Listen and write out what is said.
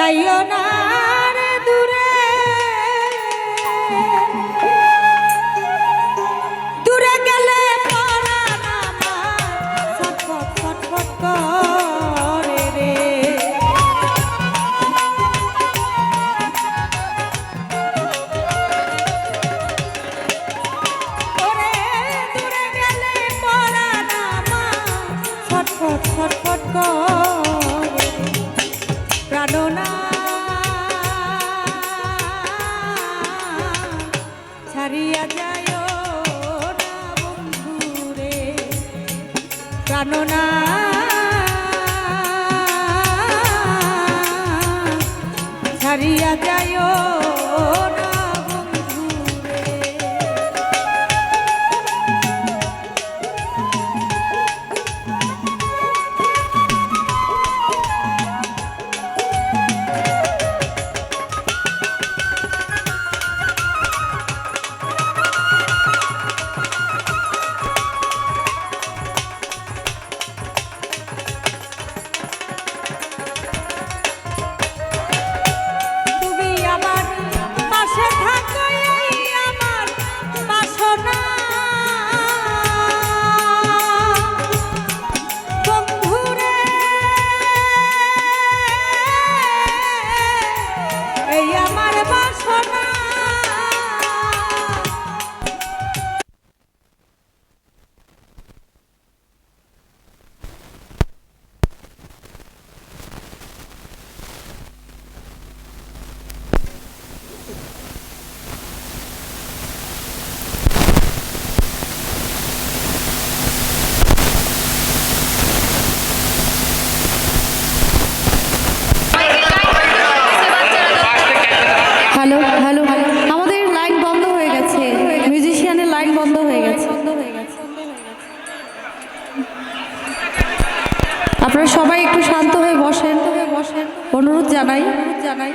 যাইও না রে দূরে। দূরে গেলে পরাণ প্রাণনা ছাড়িয়া যায় আমার আপনারা সবাই একটু শান্ত হয়ে বসেন। অনুরোধ জানাই জানাই।